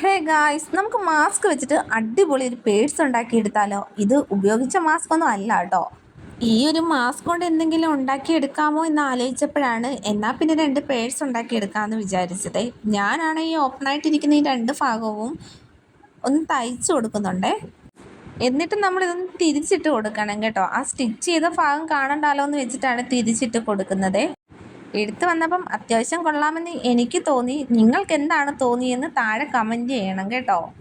Hey guys നമുക്ക് mask വെച്ചിട്ട് അടിപൊളി ഒരു പേഴ്സ് ഉണ്ടാക്കിയെടുത്താലോ? ഇത് ഉപയോഗിച്ച മാസ്ക് ഒന്നും അല്ല കേട്ടോ. ഈ ഒരു മാസ്ക് കൊണ്ട് എന്തെങ്കിലും ഉണ്ടാക്കിയെടുക്കാമോ എന്ന് ആലോചിച്ചപ്പോഴാണ് എന്നാൽ പിന്നെ രണ്ട് പേഴ്സ് ഉണ്ടാക്കിയെടുക്കാമെന്ന് വിചാരിച്ചത്. ഞാനാണ് ഈ ഓപ്പൺ ആയിട്ടിരിക്കുന്ന ഈ രണ്ട് ഭാഗവും ഒന്ന് തയ്ച്ചു കൊടുക്കുന്നുണ്ടേ. എന്നിട്ട് നമ്മളിതൊന്ന് തിരിച്ചിട്ട് കൊടുക്കണം കേട്ടോ. ആ സ്റ്റിച്ച് ചെയ്ത ഭാഗം കാണണ്ടാലോ എന്ന് വെച്ചിട്ടാണ് തിരിച്ചിട്ട് കൊടുക്കുന്നത്. എടുത്തു വന്നപ്പം അത്യാവശ്യം കൊള്ളാമെന്ന് എനിക്ക് തോന്നി. നിങ്ങൾക്ക് എന്താണ് തോന്നിയെന്ന് താഴെ കമന്റ് ചെയ്യണം കേട്ടോ.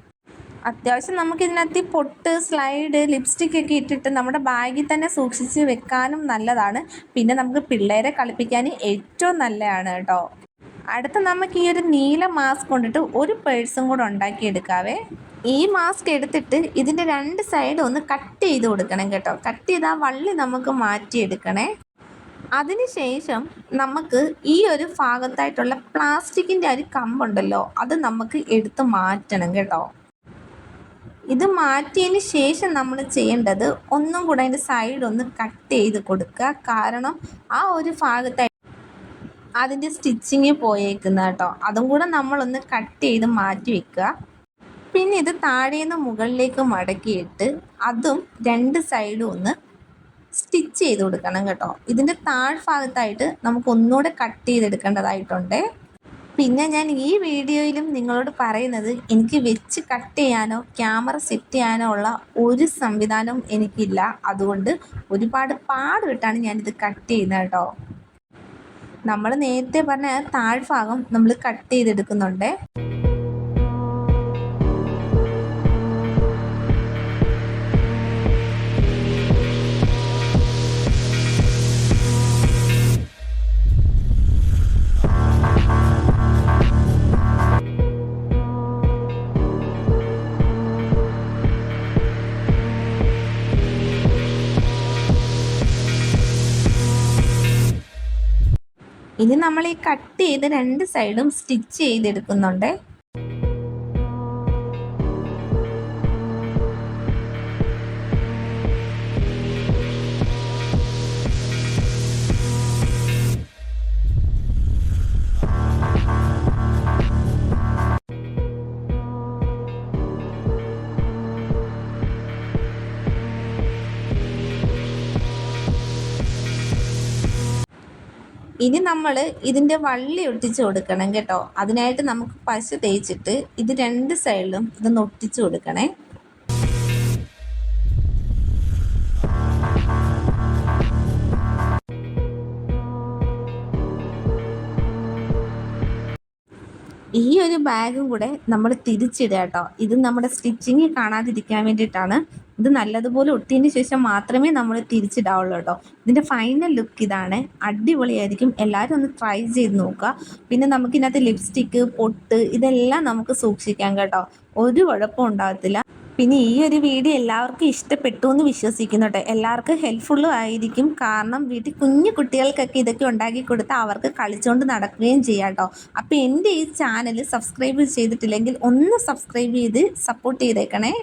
അത്യാവശ്യം നമുക്ക് ഇതിനകത്ത് പൊട്ട് സ്ലൈഡ് ലിപ്സ്റ്റിക് ഒക്കെ ഇട്ടിട്ട് നമ്മുടെ ബാഗിൽ തന്നെ സൂക്ഷിച്ച് വെക്കാനും നല്ലതാണ്. പിന്നെ നമുക്ക് പിള്ളേരെ കളിപ്പിക്കാൻ ഏറ്റവും നല്ലതാണ് കേട്ടോ. അടുത്ത നമുക്ക് ഈ ഒരു നീല മാസ്ക് കൊണ്ടിട്ട് ഒരു പേഴ്സും കൂടെ ഉണ്ടാക്കിയെടുക്കാവേ. ഈ മാസ്ക് എടുത്തിട്ട് ഇതിന്റെ രണ്ട് സൈഡും ഒന്ന് കട്ട് ചെയ്ത് കൊടുക്കണം കേട്ടോ. കട്ട് ചെയ്ത് ആ വള്ളി നമുക്ക് മാറ്റിയെടുക്കണേ. അതിനുശേഷം നമുക്ക് ഈ ഒരു ഭാഗത്തായിട്ടുള്ള പ്ലാസ്റ്റിക്കിന്റെ ഒരു കമ്പുണ്ടല്ലോ അത് നമുക്ക് എടുത്ത് മാറ്റണം കേട്ടോ. ഇത് മാറ്റിയതിന് ശേഷം നമ്മൾ ചെയ്യേണ്ടത് ഒന്നും കൂടെ അതിന്റെ സൈഡ് ഒന്ന് കട്ട് ചെയ്ത് കൊടുക്കുക. കാരണം ആ ഒരു ഭാഗത്തായി അതിന്റെ സ്റ്റിച്ചിങ് പോയേക്കുന്ന കേട്ടോ. അതും കൂടെ നമ്മളൊന്ന് കട്ട് ചെയ്ത് മാറ്റി വെക്കുക. പിന്നെ ഇത് താഴേന്ന് മുകളിലേക്ക് മടക്കിയിട്ട് അതും രണ്ട് സൈഡും ഒന്ന് സ്റ്റിച്ച് ചെയ്ത് കൊടുക്കണം കേട്ടോ. ഇതിന്റെ താഴ്ഭാഗത്തായിട്ട് നമുക്ക് ഒന്നുകൂടെ കട്ട് ചെയ്തെടുക്കേണ്ടതായിട്ടുണ്ട്. പിന്നെ ഞാൻ ഈ വീഡിയോയിലും നിങ്ങളോട് പറയുന്നത് എനിക്ക് വെച്ച് കട്ട് ചെയ്യാനോ ക്യാമറ സെറ്റ് ചെയ്യാനോ ഉള്ള ഒരു സംവിധാനവും എനിക്കില്ല. അതുകൊണ്ട് ഒരുപാട് പാടുവിട്ടാണ് ഞാനിത് കട്ട് ചെയ്യുന്നത് കേട്ടോ. നമ്മൾ നേരത്തെ പറഞ്ഞ താഴ്ഭാഗം നമ്മൾ കട്ട് ചെയ്തെടുക്കുന്നുണ്ട്. ഇനി നമ്മൾ ഈ കട്ട് ചെയ്ത് രണ്ട് സൈഡും സ്റ്റിച്ച് ചെയ്തെടുക്കുന്നുണ്ട്. ഇനി നമ്മൾ ഇതിന്റെ വള്ളി ഒട്ടിച്ച് കൊടുക്കണം കേട്ടോ. അതിനായിട്ട് നമുക്ക് പശ തേച്ചിട്ട് ഇത് രണ്ട് സൈഡിലും ഇതൊന്ന് ഒട്ടിച്ച് കൊടുക്കണേ. ഈ ഒരു ബാഗും കൂടെ നമ്മൾ തിരിച്ചിടുക കേട്ടോ. ഇത് നമ്മുടെ സ്റ്റിച്ചിങ് കാണാതിരിക്കാൻ വേണ്ടിയിട്ടാണ്. ഇത് നല്ലതുപോലെ ഒട്ടിയതിന് ശേഷം മാത്രമേ നമ്മൾ തിരിച്ചിടാവുള്ളൂ കേട്ടോ. ഇതിന്റെ ഫൈനൽ ലുക്ക് ഇതാണ്. അടിപൊളിയായിരിക്കും. എല്ലാവരും ഒന്ന് ട്രൈ ചെയ്ത് നോക്കുക. പിന്നെ നമുക്കിതിനകത്ത് ലിപ്സ്റ്റിക്ക് പൊട്ട് ഇതെല്ലാം നമുക്ക് സൂക്ഷിക്കാം കേട്ടോ. ഒരു കുഴപ്പം ഉണ്ടാകത്തില്ല. പിന്നെ ഈ ഒരു വീഡിയോ എല്ലാവർക്കും ഇഷ്ടപ്പെട്ടു എന്ന് വിശ്വസിക്കുന്നു കേട്ടോ എല്ലാവർക്കും ഹെൽപ്ഫുള്ളും ആയിരിക്കും. കാരണം വീട്ടിൽ കുഞ്ഞു കുട്ടികൾക്കൊക്കെ ഇതൊക്കെ ഉണ്ടാക്കി കൊടുത്താൽ അവർക്ക് കളിച്ചുകൊണ്ട് നടക്കുകയും ചെയ്യാം കേട്ടോ അപ്പോൾ എന്റെ ഈ ചാനൽ സബ്സ്ക്രൈബ് ചെയ്തിട്ടില്ലെങ്കിൽ ഒന്ന് സബ്സ്ക്രൈബ് ചെയ്ത് സപ്പോർട്ട് ചെയ്തേക്കണേ.